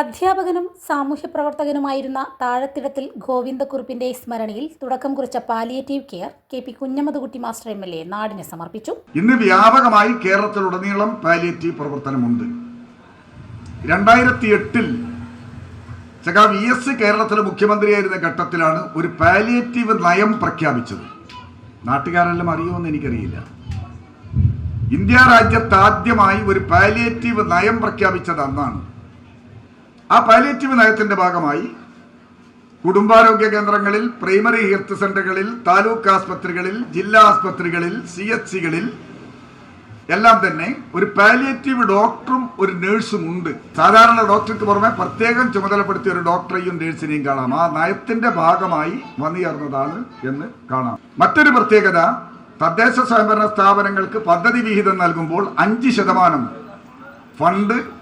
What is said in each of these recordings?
അധ്യാപകനും സാമൂഹ്യ പ്രവർത്തകനുമായിരുന്ന താഴത്തിടത്തിൽ ഗോവിന്ദക്കുറുപ്പിന്റെ സ്മരണയിൽ തുടക്കം കുറിച്ച palliative care K P Kunhammathukutty master M L A നാടിനെ സമർപ്പിച്ചു. ഇന്ന് വ്യാപകമായി കേരളത്തിലുടനീളം പാലിയേറ്റീവ് പ്രവർത്തനമുണ്ട്. രണ്ടായിരത്തി എട്ടിൽ സഖാ വി എസ് കേരളത്തിലെ മുഖ്യമന്ത്രിയായിരുന്ന ഘട്ടത്തിലാണ് ഒരു പാലിയേറ്റീവ് നയം പ്രഖ്യാപിച്ചത്. നാട്ടുകാരെല്ലാം അറിയുമെന്ന് എനിക്കറിയില്ല. ഇന്ത്യ രാജ്യത്ത് ആദ്യമായി ഒരു പാലിയേറ്റീവ് നയം പ്രഖ്യാപിച്ചത് അന്നാണ്. ആ പാലിയേറ്റീവ് നയത്തിന്റെ ഭാഗമായി കുടുംബാരോഗ്യ കേന്ദ്രങ്ങളിൽ പ്രൈമറി ഹെൽത്ത് സെന്ററുകളിൽ താലൂക്ക് ആസ്പത്രികളിൽ ജില്ലാ ആസ്പത്രികളിൽ സി എച്ച് സികളിൽ എല്ലാം തന്നെ ഒരു പാലിയേറ്റീവ് ഡോക്ടറും ഒരു നേഴ്സും ഉണ്ട്. സാധാരണ ഡോക്ടർക്ക് പുറമെ പ്രത്യേകം ചുമതലപ്പെടുത്തിയ ഒരു ഡോക്ടറെയും നേഴ്സിനെയും കാണാം. ആ നയത്തിന്റെ ഭാഗമായി വന്നുയർന്നതാണ് എന്ന് കാണാം. മറ്റൊരു പ്രത്യേകത തദ്ദേശ സ്വയംഭരണ സ്ഥാപനങ്ങൾക്ക് പദ്ധതി വിഹിതം നൽകുമ്പോൾ അഞ്ച് ശതമാനം ഫണ്ട്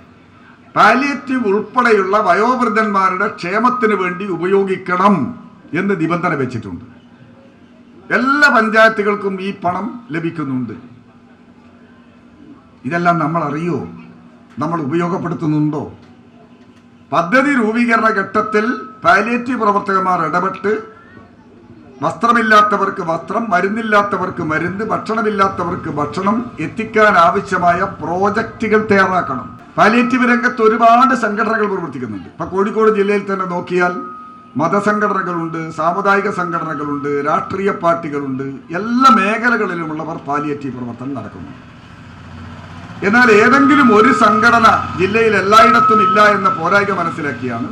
പാലിയേറ്റീവ് ഉൾപ്പെടെയുള്ള വയോവൃദ്ധന്മാരുടെ ക്ഷേമത്തിന് വേണ്ടി ഉപയോഗിക്കണം എന്ന് നിബന്ധന വെച്ചിട്ടുണ്ട്. എല്ലാ പഞ്ചായത്തുകൾക്കും ഈ പണം ലഭിക്കുന്നുണ്ട്. ഇതെല്ലാം നമ്മൾ അറിയോ നമ്മൾ ഉപയോഗപ്പെടുത്തുന്നുണ്ടോ? പദ്ധതി രൂപീകരണ ഘട്ടത്തിൽ പാലിയേറ്റീവ് പ്രവർത്തകന്മാർ ഇടപെട്ട് വസ്ത്രമില്ലാത്തവർക്ക് വസ്ത്രം മരുന്നില്ലാത്തവർക്ക് മരുന്ന് ഭക്ഷണമില്ലാത്തവർക്ക് ഭക്ഷണം എത്തിക്കാൻ ആവശ്യമായ പ്രോജക്റ്റുകൾ തയ്യാറാക്കണം. പാലിയേറ്റീവ് രംഗത്ത് ഒരുപാട് സംഘടനകൾ പ്രവർത്തിക്കുന്നുണ്ട്. ഇപ്പൊ കോഴിക്കോട് ജില്ലയിൽ തന്നെ നോക്കിയാൽ മതസംഘടനകളുണ്ട് സാമുദായിക സംഘടനകളുണ്ട് രാഷ്ട്രീയ പാർട്ടികളുണ്ട്. എല്ലാ മേഖലകളിലുമുള്ളവർ പാലിയേറ്റീവ് പ്രവർത്തനം നടക്കുന്നു. എന്നാൽ ഏതെങ്കിലും ഒരു സംഘടന ജില്ലയിൽ എല്ലായിടത്തും ഇല്ല എന്ന പോരായ്മ മനസ്സിലാക്കിയാണ്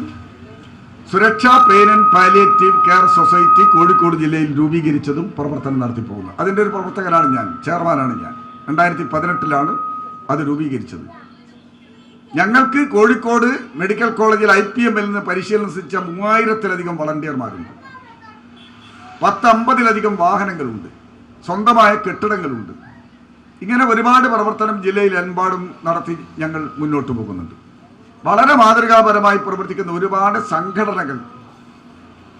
Suraksha pain and palliative care society Kozhikode ജില്ലയിൽ രൂപീകരിച്ചതും പ്രവർത്തനം നടത്തിപ്പോകുന്നത് അതിന്റെ ഒരു പ്രവർത്തകനാണ് ഞാൻ ചെയർമാനാണ് ഞാൻ. രണ്ടായിരത്തി പതിനെട്ടിലാണ് അത് രൂപീകരിച്ചത്. ഞങ്ങൾക്ക് കോഴിക്കോട് മെഡിക്കൽ കോളേജിൽ ഐ പി എമ്മിൽ നിന്ന് പരിശീലനം സിദ്ധിച്ച മൂവായിരത്തിലധികം വളണ്ടിയർമാരുണ്ട്. പത്തമ്പതിലധികം വാഹനങ്ങളുണ്ട്. സ്വന്തമായ കെട്ടിടങ്ങളുണ്ട്. ഇങ്ങനെ ഒരുപാട് പ്രവർത്തനം ജില്ലയിൽ എമ്പാടും നടത്തി ഞങ്ങൾ മുന്നോട്ട് പോകുന്നുണ്ട്. വളരെ മാതൃകാപരമായി പ്രവർത്തിക്കുന്ന ഒരുപാട് സംഘടനകൾ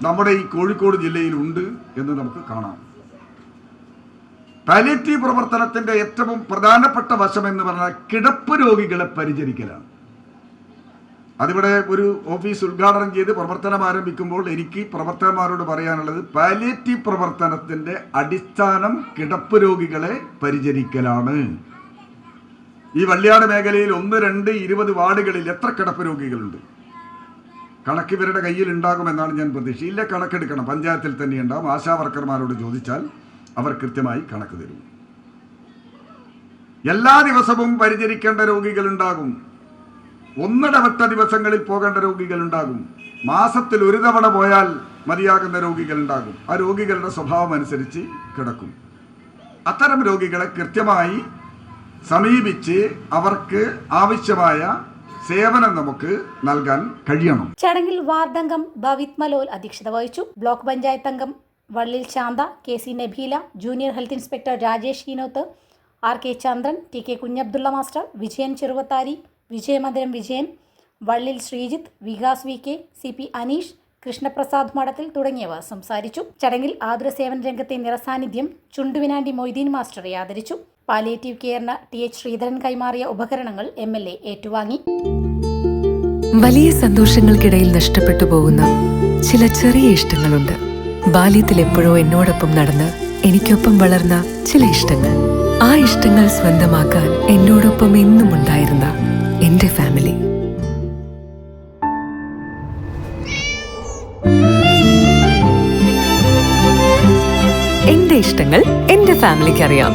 നമ്മുടെ ഈ കോഴിക്കോട് ജില്ലയിലുണ്ട് എന്ന് നമുക്ക് കാണാം. പാലിയേറ്റീവ് പ്രവർത്തനത്തിന്റെ ഏറ്റവും പ്രധാനപ്പെട്ട വശം എന്ന് പറഞ്ഞാൽ കിടപ്പ് രോഗികളെ പരിചരിക്കലാണ്. അതിവിടെ ഒരു ഓഫീസ് ഉദ്ഘാടനം ചെയ്ത് പ്രവർത്തനം ആരംഭിക്കുമ്പോൾ എനിക്ക് പ്രവർത്തകന്മാരോട് പറയാനുള്ളത് പാലിയേറ്റീവ് പ്രവർത്തനത്തിന്റെ അടിസ്ഥാനം കിടപ്പ് രോഗികളെ പരിചരിക്കലാണ്. ഈ വള്ളിയാട് മേഖലയിൽ ഒന്ന് രണ്ട് ഇരുപത് വാർഡുകളിൽ എത്ര കിടപ്പ് രോഗികളുണ്ട്? കണക്ക് ഇവരുടെ കയ്യിൽ ഉണ്ടാകുമെന്നാണ് ഞാൻ പ്രതീക്ഷ ഇല്ല കണക്കെടുക്കണം. പഞ്ചായത്തിൽ തന്നെ ഉണ്ടാകും ആശാ വർക്കർമാരോട് ചോദിച്ചാൽ അവർ കൃത്യമായി കണക്ക് തരും. എല്ലാ ദിവസവും പരിചരിക്കേണ്ട രോഗികളുണ്ടാകും. ഒന്നിടവിട്ട ദിവസങ്ങളിൽ പോകേണ്ട രോഗികൾ ഉണ്ടാകും മാസത്തിൽ ഒരു തവണ പോയാൽ മതിയാകുന്ന രോഗികൾ ഉണ്ടാകും ആ രോഗികളുടെ സ്വഭാവം അനുസരിച്ച് കിടക്കും. അത്തരം രോഗികളെ കൃത്യമായി സമീപിച്ച് അവർക്ക് ആവശ്യമായ സേവനം നമുക്ക് നൽകാൻ കഴിയണം. ചടങ്ങിൽ വാർഡംഗം ഭവിത് മലോൽ അധ്യക്ഷത വഹിച്ചു. ബ്ലോക്ക് പഞ്ചായത്ത് അംഗം Vallil Shantha K C Nabeela junior health inspector Rajesh Heenoth R K Chandran T K Kunhabdulla master Vijayan Cheruvathari Vijayamandiram Vijayan Vallil Sreejith Vikas V K C P Aneesh Krishnaprasad Madathil തുടങ്ങിയവർ സംസാരിച്ചു. ചടങ്ങിൽ ആതുര സേവന രംഗത്തെ നിറസാന്നിധ്യം ചുണ്ടുവിനാണ്ടി മൊയ്തീൻ മാസ്റ്ററെ ആദരിച്ചു. Palliative കെയറിന് T H Sreedharan കൈമാറിയ ഉപകരണങ്ങൾ എം എൽ എ ഏറ്റുവാങ്ങി. വലിയ സന്തോഷങ്ങൾക്കിടയിൽ നഷ്ടപ്പെട്ടു പോകുന്ന ചില ചെറിയ ഇഷ്ടങ്ങളുണ്ട്. ബാല്യത്തിൽ എപ്പോഴോ എന്നോടൊപ്പം നടന്ന് എനിക്കൊപ്പം വളർന്ന ചില ഇഷ്ടങ്ങൾ. ആ ഇഷ്ടങ്ങൾ സ്വന്തമാക്കാൻ എന്നോടൊപ്പം എന്നും ഉണ്ടായിരുന്ന എന്റെ ഫാമിലി. എന്റെ ഇഷ്ടങ്ങൾ എന്റെ ഫാമിലിക്ക് അറിയാം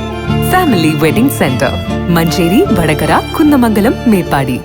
family wedding centre Manjeri Vadakara Kunnamangalam Meppadi.